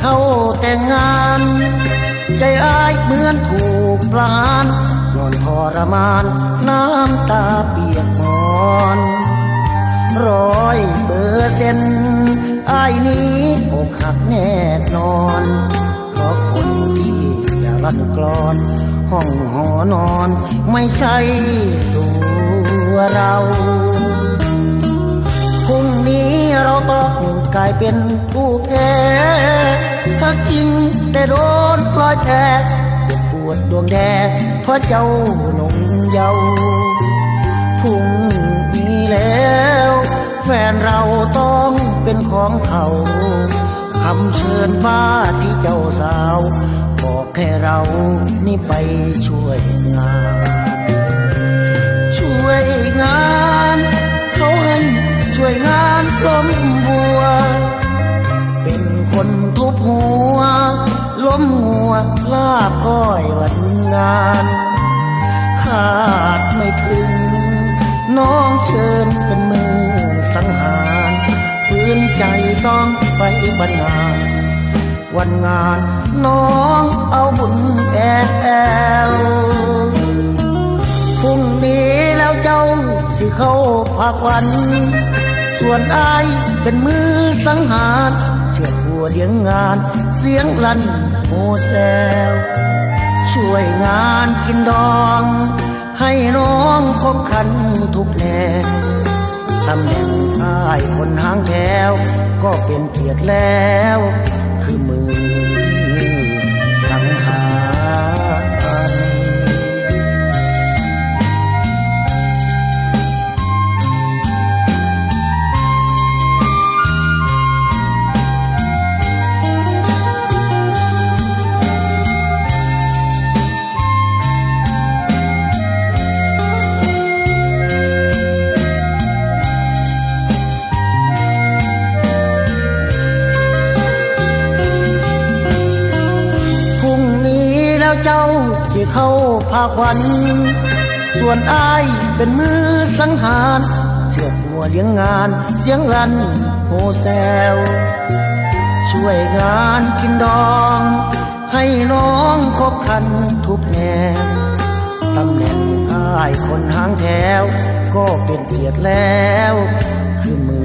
เขาแต่งงาน ใจอายเหมือนถูกปลาหารนอนทรมานน้ำตาเปียกมอนร้อยเปอร์เซ็นอายนี้อกหักแน่นอนเพราะคนที่อย่ารันกรอน ห้องหอนอนไม่ใช่ตัวเราพรุ่งนี้เราต้องกลายเป็นผู้แพ้ จริงแต่โดนลอยแพ้เจ็บปวดดวงแดงเพราะเจ้าหนุ่มเยาว์พรุ่งนี้แล้ว แฟนเราต้องเป็นของเขาคำเชิญมาที่เจ้าสาว บอกให้เรานี่ไปช่วยงาน ช่วยงานเขาให้ช่วยงานกลมบัว เป็นคนทุบหัว ล้มหัวลาบก้อยวันงานขาดไม่ถึง น้องเชิญเป็นมือสังหารฝืนใจต้องไปบรรณาวันงานน้องเอาบุญแอวพรุ่งนี้แล้วเจ้าสิเข้าภาควัน ส่วนอายเป็นมือสังหารเชื่อหัวเลี้ยงงานเสียงลั่น มแซวช่วยงานกินดอง ให้น้องคบคันทุกแนวตำแหน่งอายคนหางแถว ก็เป็นเกียรติแล้ว คือมือ เจ้าสิเข้าภาควัน ส่วนอายเป็นมือสังหารเชือดหัวเลี้ยงงาน เสียงรันโฮแซว ช่วยงานกินดอง ให้น้องคบคันทุกแนวตำแหน่งอายคนหางแถว ก็เป็นเกียรติแล้ว คือมือ